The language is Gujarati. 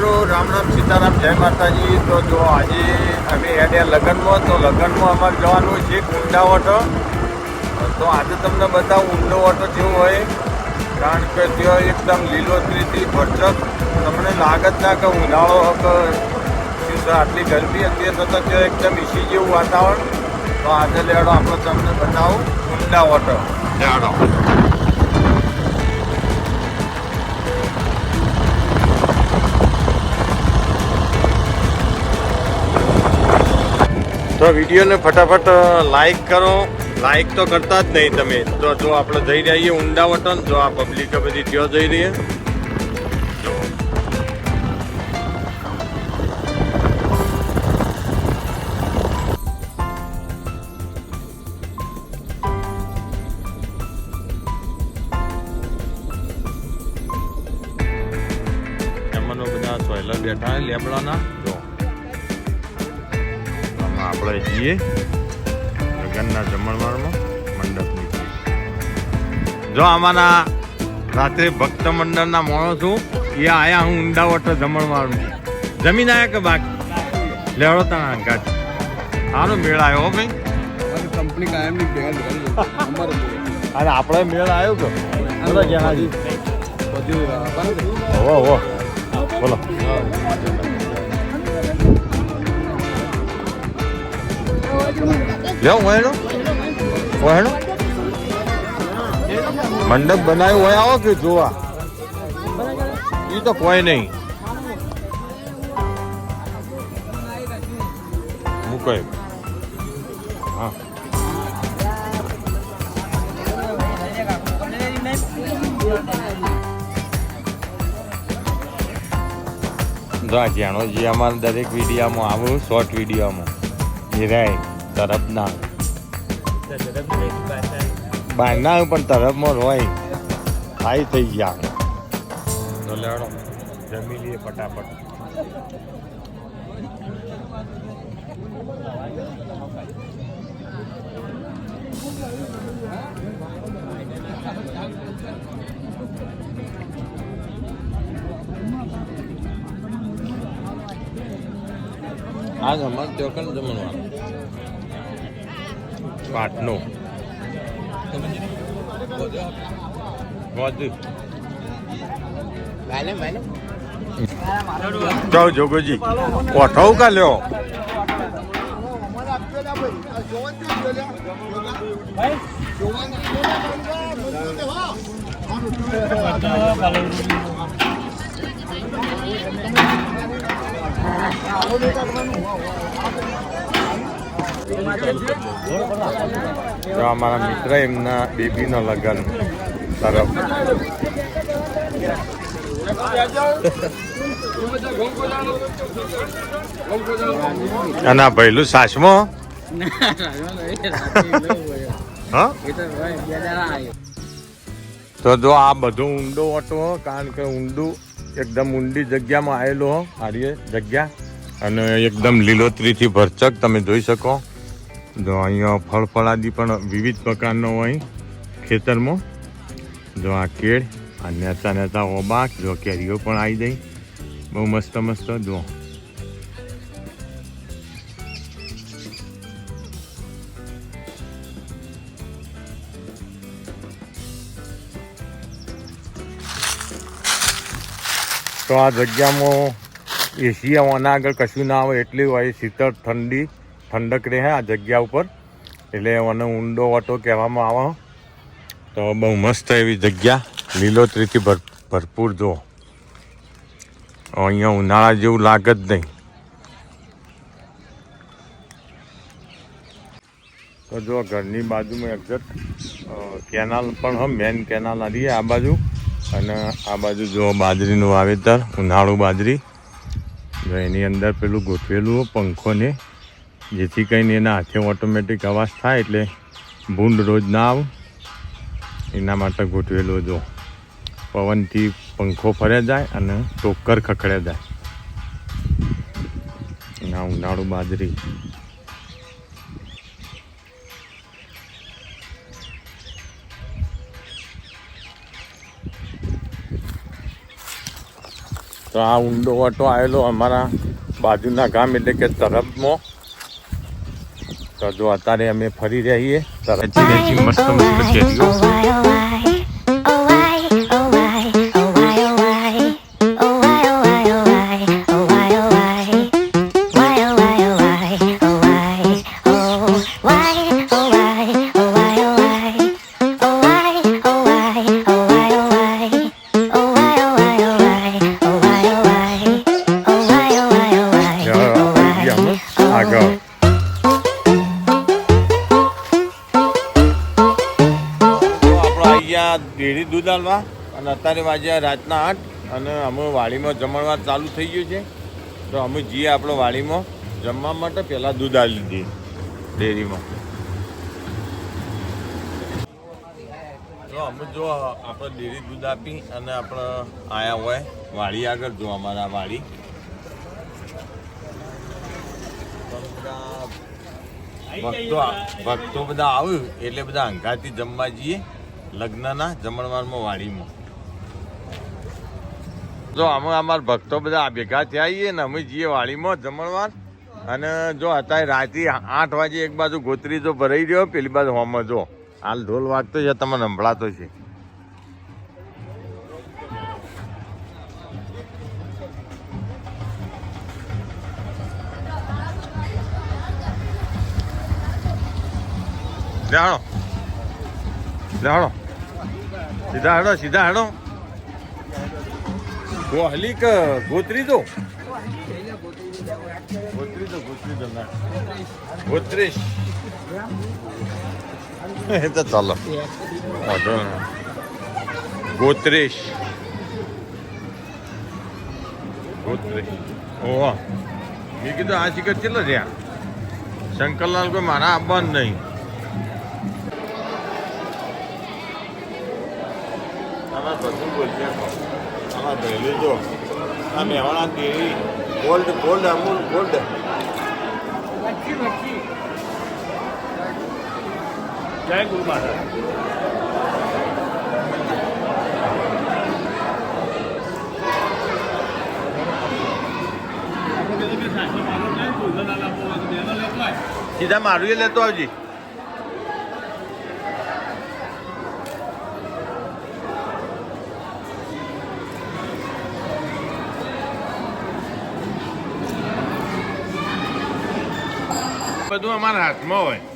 મિત્રો રામ રામ સીતારામ જય માતાજી. તો જો આજે અમે હેડ્યા લગ્નમાં તો લગ્નમાં અમારે જવાનું છે ઊંડા ઓટો. તો આજે તમને બતાવું ઊંડો ઓટો જેવો હોય. કારણ કે ત્યાં એકદમ લીલોતરીથી ભરચક. તમને લાગત ના કે ઉનાળો કે શું છે, આટલી ગરમી હતી તો ત્યાં એકદમ ઈસી જેવું વાતાવરણ. તો આજે લેડો આપણે તમને બતાવું ઊંડા ઓટો. લેડો. તો વિડીયોને ફટાફટ લાઈક કરો. લાઈક તો કરતા જ નહીં તમે. તો જો આપણે જઈ રહ્યા છીએ ઊંડા વટન જો આ પબ્લિક બધી ત્યાં જઈ રહી બધા સોયલર બેઠા લેબડાના આપણે જઈએ લગ્નના જમણવારમાં મંડપની જો આમાંના રાત્રે ભક્ત મંડળના માણસો એ આયા હું ઊંડા વટ જમણવારમાં. જમીન આયા કે બાકી? લેવડો તા ગાંઠ સારો મેળ આવ્યો ભાઈ. કંપની કાયમની ભેગા કરી અને આપણે મેળ આવ્યો કે? બધા જણાજી બધી બરાબર હો હો બોલો લ્યો, વહેણો. વહેણો. મંડપ બનાવ્યો હોય આવો કે જોવા? એ તો કોઈ નહીં. મૂકો એમ. હા. જાણો જે અમારા દરેક વિડીયોમાં આવું શોર્ટ વિડીયોમાં. એ રહે તરફના બહારના પણ તરફમાં હોય થાય થઈ ગયા તો લેડો જમી લઈએ ફટાફટ આજ અમારે ચોકન જમણવાનું પાટનો ચાલો જોગોજી. ઓઠો કા લ્યો? જો અમારા મિત્ર એમના બેબીનો લગ્ન તરફ અને ભૈલું, સાસમો? તો જો આ બધો ઊંડો હતો, કારણ કે ઊંડું એકદમ ઊંડી જગ્યામાં આવેલો આર્ય જગ્યા. અને એકદમ લીલોતરીથી ભરચક તમે જોઈ શકો. જો અહીંયા ફળ ફળાદી પણ વિવિધ પ્રકારનો હોય ખેતરમાં. જો આ કેળ, આ નેતા નેતા ઓબાક જો કેરીઓ પણ આવી જાય બહુ મસ્ત મસ્ત, જો. તો આ જગ્યામાં એશિયામાં આગળ કશું ના આવે એટલી હોય શીતળ ઠંડી. ઠંડક રહે આ જગ્યા ઉપર. એટલે મને ઊંડો ઓટો કહેવામાં આવે. તો બહુ મસ્ત એવી જગ્યા. લીલોતરીથી ભર, ભરપૂર જુઓ. અહીંયા ઉનાળા જેવું લાગે જ નહીં. તો જો ઘરની બાજુમાં એક્ઝેક્ટ કેનાલ પણ હ, મેન કેનાલ આવી આ બાજુ. અને આ બાજુ જો બાજરીનું વાવેતર, ઉનાળું બાજરી. એની અંદર પેલું ગોઠવેલું હો પંખો ને જેથી કરીને એના હાથે ઓટોમેટિક અવાજ થાય એટલે ભૂંડ રોજ ના આવે. એના માટે ગોઠવેલો જો પવનથી પંખો ફરે જાય અને ટોકર ખખડે જાય. એના ઉનાળુ બાજરી. તો આ ઊંડો ઓટો આવેલો અમારા બાજુના ગામ એટલે કે તરફમાં તો જો અત્યારે અમે ફરી રહીએ. મસ્ત મસ્ત આપણો આવી ગયા ડેરી દૂધ આલવા અને અત્યારે વાગ્યા રાતના આઠ અને અમે વાડીમાં જમણવાર ચાલુ થઈ ગયું છે. તો અમે જઈએ આપણો વાડીમાં જમવા માટે પહેલાં દૂધ આલી દઈએ ડેરીમાં. જો અમે જો આપણે ડેરી દૂધ આપી અને આપણે આયા હોય વાડી આગળ જો અમારા વાડી. ભક્તો ભક્તો બધા આવ્યું એટલે બધા અંગાથી જમવા જઈએ. લગ્નના જમણવારમાં વાડીમાં. જો અમે અમારા ભક્તો બધા ભેગા થયા છીએ ને અમે જઈએ વાડીમાં જમણવાર. અને જો અત્યારે રાતે આઠ વાગે એક બાજુ ગોતરી જો ભરાઈ રહ્યો, પેલી બાજુ હોમાં જો. હાલ ઢોલ વાગતો છે તમને સંભળાતો છે. જાણો હાલો સીધા હાડો સીધા હાડો. ગોહલી કે ગોત્રી દો ગોત્રી ગોત્રી તો ના. ચાલો. વાંધો નહીં. ગોત્રીશ ગોત્રીશ ઓહો. મેં કીધું આ શિખર કેટલો રહ્યા શંકરલાલ કોઈ મારા આવવાનું નહીં. આમાં પહેલું જો આ મેવાડા કેરી ગોલ્ડ ગોલ્ડ અમૂલ ગોલ્ડ જય ગુરુ મહારાજ. સીધા મારું એ લેતો આવજી. બધું અમારા હાથમાં હોય.